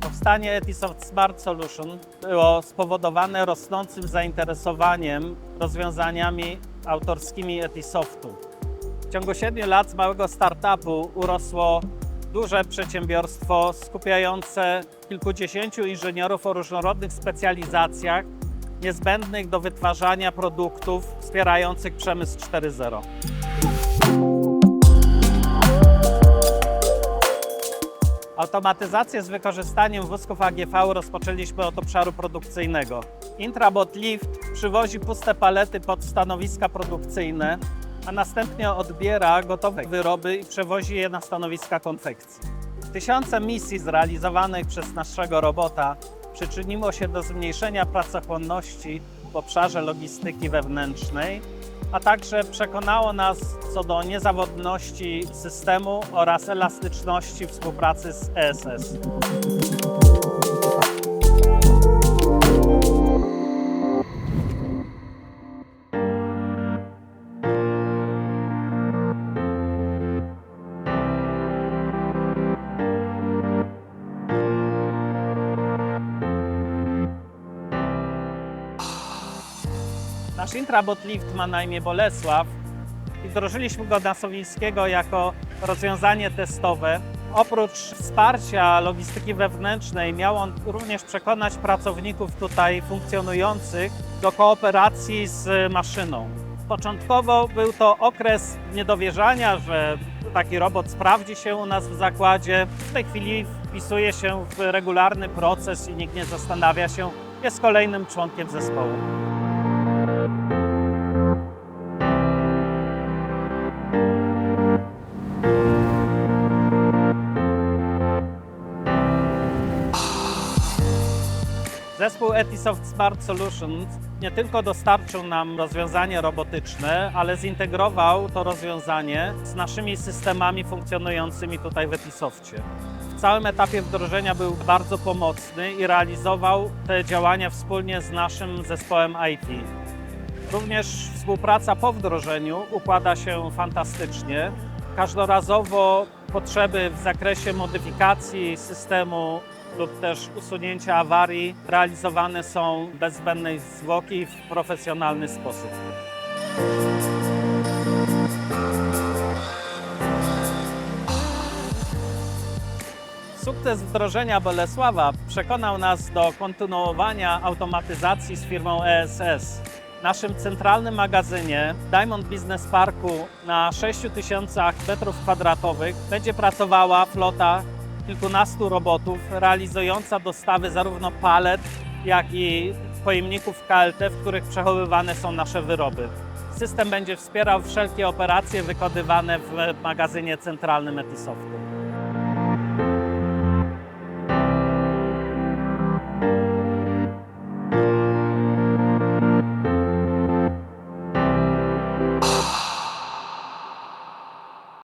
Powstanie Etisoft Smart Solution było spowodowane rosnącym zainteresowaniem rozwiązaniami autorskimi Etisoftu. W ciągu 7 lat z małego startupu urosło duże przedsiębiorstwo skupiające kilkudziesięciu inżynierów o różnorodnych specjalizacjach niezbędnych do wytwarzania produktów wspierających przemysł 4.0. Automatyzację z wykorzystaniem wózków AGV rozpoczęliśmy od obszaru produkcyjnego. Intrabot Lift przywozi puste palety pod stanowiska produkcyjne, a następnie odbiera gotowe wyroby i przewozi je na stanowiska konfekcji. Tysiące misji zrealizowanych przez naszego robota przyczyniło się do zmniejszenia pracochłonności w obszarze logistyki wewnętrznej, a także przekonało nas co do niezawodności systemu oraz elastyczności współpracy z ESS. Nasz intrabot lift ma na imię Bolesław i wdrożyliśmy go na Sowińskiego jako rozwiązanie testowe. Oprócz wsparcia logistyki wewnętrznej miał on również przekonać pracowników tutaj funkcjonujących do kooperacji z maszyną. Początkowo był to okres niedowierzania, że taki robot sprawdzi się u nas w zakładzie. W tej chwili wpisuje się w regularny proces i nikt nie zastanawia się, jest kolejnym członkiem zespołu. Zespół Etisoft Smart Solutions nie tylko dostarczył nam rozwiązanie robotyczne, ale zintegrował to rozwiązanie z naszymi systemami funkcjonującymi tutaj w Etisoftie. W całym etapie wdrożenia był bardzo pomocny i realizował te działania wspólnie z naszym zespołem IT. Również współpraca po wdrożeniu układa się fantastycznie. Każdorazowo potrzeby w zakresie modyfikacji systemu lub też usunięcia awarii realizowane są bez zbędnej zwłoki w profesjonalny sposób. Sukces wdrożenia Bolesława przekonał nas do kontynuowania automatyzacji z firmą ESS. W naszym centralnym magazynie Diamond Business Parku na 6000 m2 będzie pracowała flota kilkunastu robotów realizująca dostawy zarówno palet, jak i pojemników KLT, w których przechowywane są nasze wyroby. System będzie wspierał wszelkie operacje wykonywane w magazynie centralnym Etisoftu.